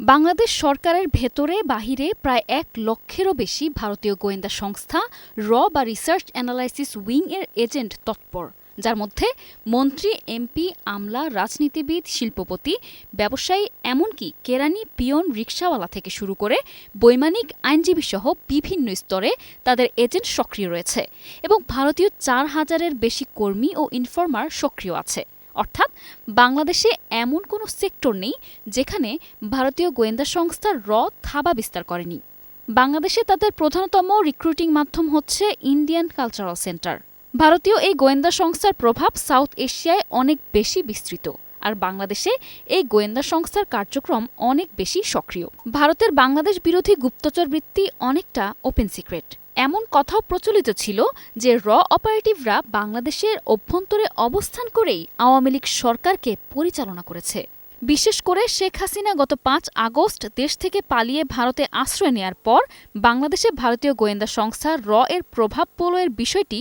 বাংলাদেশ সরকারের ভেতরে বাহিরে প্রায় এক লক্ষেরও বেশি ভারতীয় গোয়েন্দা সংস্থা, র বা রিসার্চ অ্যানালাইসিস উইং এর এজেন্ট তৎপর, যার মধ্যে মন্ত্রী, এমপি, আমলা, রাজনীতিবিদ, শিল্পপতি, ব্যবসায়ী এমনকি কেরানি পিয়ন রিক্সাওয়ালা থেকে শুরু করে বৈমানিক আইনজীবী সহ বিভিন্ন স্তরে তাদের এজেন্ট সক্রিয় রয়েছে এবং ভারতীয় চার হাজারের বেশি কর্মী ও ইনফর্মার সক্রিয় আছে। অর্থাৎ বাংলাদেশে এমন কোনো সেক্টর নেই যেখানে ভারতীয় গোয়েন্দা সংস্থার র থাবা বিস্তার করেনি। বাংলাদেশে তাদের প্রধানতম রিক্রুটিং মাধ্যম হচ্ছে ইন্ডিয়ান কালচারাল সেন্টার ভারতীয় এই গোয়েন্দা সংস্থার প্রভাব সাউথ এশিয়ায় অনেক বেশি বিস্তৃত, আর বাংলাদেশে এই গোয়েন্দা সংস্থার কার্যক্রম অনেক বেশি সক্রিয়। ভারতের বাংলাদেশ বিরোধী গুপ্তচর বৃত্তি অনেকটা ওপেন সিক্রেট এমন কথাও প্রচলিত ছিল যে র অপারেটিভরা বাংলাদেশের অভ্যন্তরে অবস্থান করেই আওয়ামী লীগ সরকারকে পরিচালনা করেছে। বিশেষ করে শেখ হাসিনা গত পাঁচ আগস্ট দেশ থেকে পালিয়ে ভারতে আশ্রয় নেয়ার পর বাংলাদেশে ভারতীয় গোয়েন্দা সংস্থা র এর প্রভাব প্রলয়ের বিষয়টি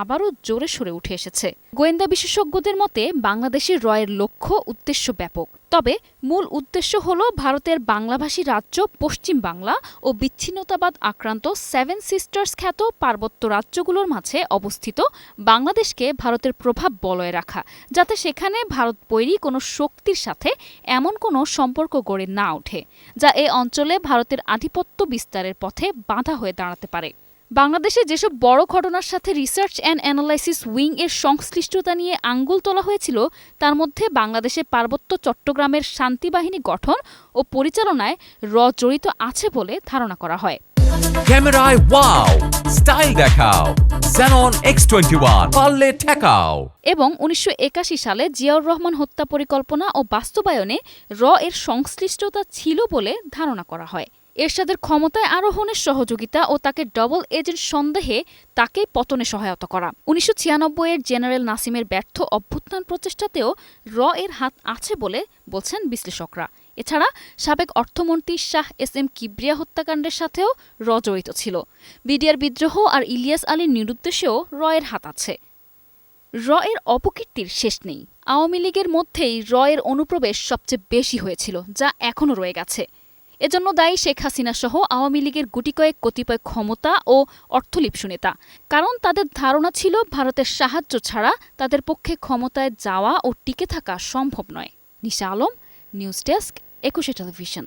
আবারও জোরে সরে উঠে এসেছে। গোয়েন্দা বিশেষজ্ঞদের মতে, বাংলাদেশের রয়ের লক্ষ্য উদ্দেশ্য ব্যাপক। তবে মূল উদ্দেশ্য হল ভারতের বাংলাভাষী রাজ্য পশ্চিম বাংলা ও বিচ্ছিন্নতাবাদ আক্রান্ত সেভেন সিস্টার্স খ্যাত পার্বত্য রাজ্যগুলোর মাঝে অবস্থিত বাংলাদেশকে ভারতের প্রভাব বলয়ে রাখা, যাতে সেখানে ভারত বৈরী কোনো শক্তির সাথে এমন কোনো সম্পর্ক গড়ে না ওঠে, যা এ অঞ্চলে ভারতের আধিপত্য বিস্তারের পথে বাধা হয়ে দাঁড়াতে পারে। বাংলাদেশে যেসব বড় ঘটনার সাথে রিসার্চ অ্যান্ড অ্যানালাইসিস উইং এর সংশ্লিষ্টতা নিয়ে আঙ্গুল তোলা হয়েছিল তার মধ্যে বাংলাদেশে পার্বত্য চট্টগ্রামের শান্তি বাহিনী গঠন ও পরিচালনায় র জড়িত আছে বলে ধারণা করা হয়। ক্যামেরায় ওয়াও স্টাইল দেখাও Xenon X21 পারলে ঠেকাও। এবং উনিশশো একাশি সালে জিয়াউর রহমান হত্যা পরিকল্পনা ও বাস্তবায়নে র এর সংশ্লিষ্টতা ছিল বলে ধারণা করা হয়। এরশাদের ক্ষমতায় আরোহণের সহযোগিতা ও তাকে ডবল এজেন্ট সন্দেহে তাকে পতনে সহায়তা করা। উনিশশো ছিয়ানব্বই এর জেনারেল নাসিমের ব্যর্থ অভ্যুত্থান প্রচেষ্টাতেও র এর হাত আছে বলে বলছেন বিশ্লেষকরা। এছাড়া সাবেক অর্থমন্ত্রী শাহ এস এম কিবরিয়া হত্যাকাণ্ডের সাথেও র জড়িত ছিল। বিডিআর বিদ্রোহ আর ইলিয়াস আলীর নিরুদ্দেশেও র এর হাত আছে। র এর অপকীর্তির শেষ নেই। আওয়ামী লীগের মধ্যেই র এর অনুপ্রবেশ সবচেয়ে বেশি হয়েছিল, যা এখনও রয়ে গেছে। এজন্য দায়ী শেখ হাসিনা সহ আওয়ামী লীগের গুটিকয়েক কতিপয় ক্ষমতা ও অর্থলিপ্সু নেতা কারণ তাদের ধারণা ছিল, ভারতের সাহায্য ছাড়া তাদের পক্ষে ক্ষমতায় যাওয়া ও টিকে থাকা সম্ভব নয়। Nisha Alam, news desk, Ekushey television.